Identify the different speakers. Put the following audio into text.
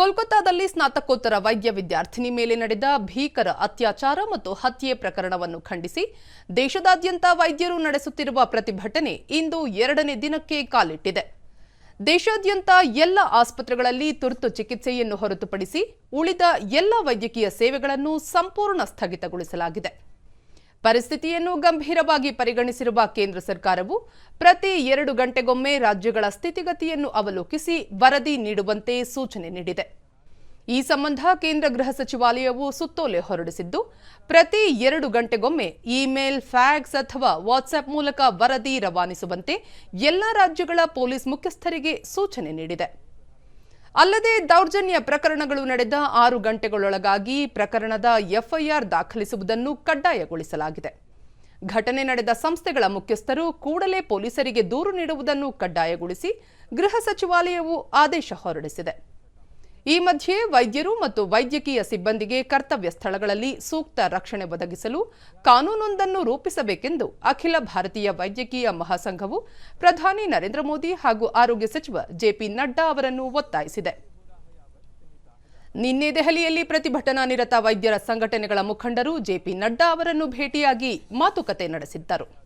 Speaker 1: ಕೋಲ್ಕತ್ತಾದಲ್ಲಿ ಸ್ನಾತಕೋತ್ತರ ವೈದ್ಯ ವಿದ್ಯಾರ್ಥಿನಿ ಮೇಲೆ ನಡೆದ ಭೀಕರ ಅತ್ಯಾಚಾರ ಮತ್ತು ಹತ್ಯೆ ಪ್ರಕರಣವನ್ನು ಖಂಡಿಸಿ ದೇಶದಾದ್ಯಂತ ವೈದ್ಯರು ನಡೆಸುತ್ತಿರುವ ಪ್ರತಿಭಟನೆ ಇಂದು ಎರಡನೇ ದಿನಕ್ಕೆ ಕಾಲಿಟ್ಟಿದೆ. ದೇಶಾದ್ಯಂತ ಎಲ್ಲ ಆಸ್ಪತ್ರೆಗಳಲ್ಲಿ ತುರ್ತು ಚಿಕಿತ್ಸೆಯನ್ನು ಹೊರತುಪಡಿಸಿ ಉಳಿದ ಎಲ್ಲ ವೈದ್ಯಕೀಯ ಸೇವೆಗಳನ್ನು ಸಂಪೂರ್ಣ ಸ್ಥಗಿತಗೊಳಿಸಲಾಗಿದೆ. ಪರಿಸ್ಥಿತಿಯನ್ನು ಗಂಭೀರವಾಗಿ ಪರಿಗಣಿಸಿರುವ ಕೇಂದ್ರ ಸರ್ಕಾರವು ಪ್ರತಿ ಎರಡು ಗಂಟೆಗೊಮ್ಮೆ ರಾಜ್ಯಗಳ ಸ್ಥಿತಿಗತಿಯನ್ನು ಅವಲೋಕಿಸಿ ವರದಿ ನೀಡುವಂತೆ ಸೂಚನೆ ನೀಡಿದೆ. ಈ ಸಂಬಂಧ ಕೇಂದ್ರ ಗೃಹ ಸಚಿವಾಲಯವು ಸುತ್ತೋಲೆ ಹೊರಡಿಸಿದ್ದು, ಪ್ರತಿ ಎರಡು ಗಂಟೆಗೊಮ್ಮೆ ಇಮೇಲ್, ಫ್ಯಾಕ್ಸ್ ಅಥವಾ ವಾಟ್ಸ್ಆಪ್ ಮೂಲಕ ವರದಿ ರವಾನಿಸುವಂತೆ ಎಲ್ಲ ರಾಜ್ಯಗಳ ಪೊಲೀಸ್ ಮುಖ್ಯಸ್ಥರಿಗೆ ಸೂಚನೆ ನೀಡಿದೆ. ಅಲ್ಲದೆ ದೌರ್ಜನ್ಯ ಪ್ರಕರಣಗಳು ನಡೆದ ಆರು ಗಂಟೆಗಳೊಳಗಾಗಿ ಪ್ರಕರಣದ ಎಫ್ಐಆರ್ ದಾಖಲಿಸುವುದನ್ನು ಕಡ್ಡಾಯಗೊಳಿಸಲಾಗಿದೆ. ಘಟನೆ ನಡೆದ ಸಂಸ್ಥೆಗಳ ಮುಖ್ಯಸ್ಥರು ಕೂಡಲೇ ಪೊಲೀಸರಿಗೆ ದೂರು ನೀಡುವುದನ್ನು ಕಡ್ಡಾಯಗೊಳಿಸಿ ಗೃಹ ಸಚಿವಾಲಯವು ಆದೇಶ ಹೊರಡಿಸಿದೆ. ಈ ಮಧ್ಯೆ ವೈದ್ಯರು ಮತ್ತು ವೈದ್ಯಕೀಯ ಸಿಬ್ಬಂದಿಗೆ ಕರ್ತವ್ಯ ಸ್ಥಳಗಳಲ್ಲಿ ಸೂಕ್ತ ರಕ್ಷಣೆ ಒದಗಿಸಲು ಕಾನೂನೊಂದನ್ನು ರೂಪಿಸಬೇಕೆಂದು ಅಖಿಲ ಭಾರತೀಯ ವೈದ್ಯಕೀಯ ಮಹಾಸಂಘವು ಪ್ರಧಾನಿ ನರೇಂದ್ರ ಮೋದಿ ಹಾಗೂ ಆರೋಗ್ಯ ಸಚಿವ ಜೆಪಿ ನಡ್ಡಾ ಅವರನ್ನು ಒತ್ತಾಯಿಸಿದೆ. ನಿನ್ನೆ ದೆಹಲಿಯಲ್ಲಿ ಪ್ರತಿಭಟನಾ ನಿರತ ವೈದ್ಯರ ಸಂಘಟನೆಗಳ ಮುಖಂಡರು ಜೆಪಿ ನಡ್ಡಾ ಅವರನ್ನು ಭೇಟಿಯಾಗಿ ಮಾತುಕತೆ ನಡೆಸಿದ್ದರು.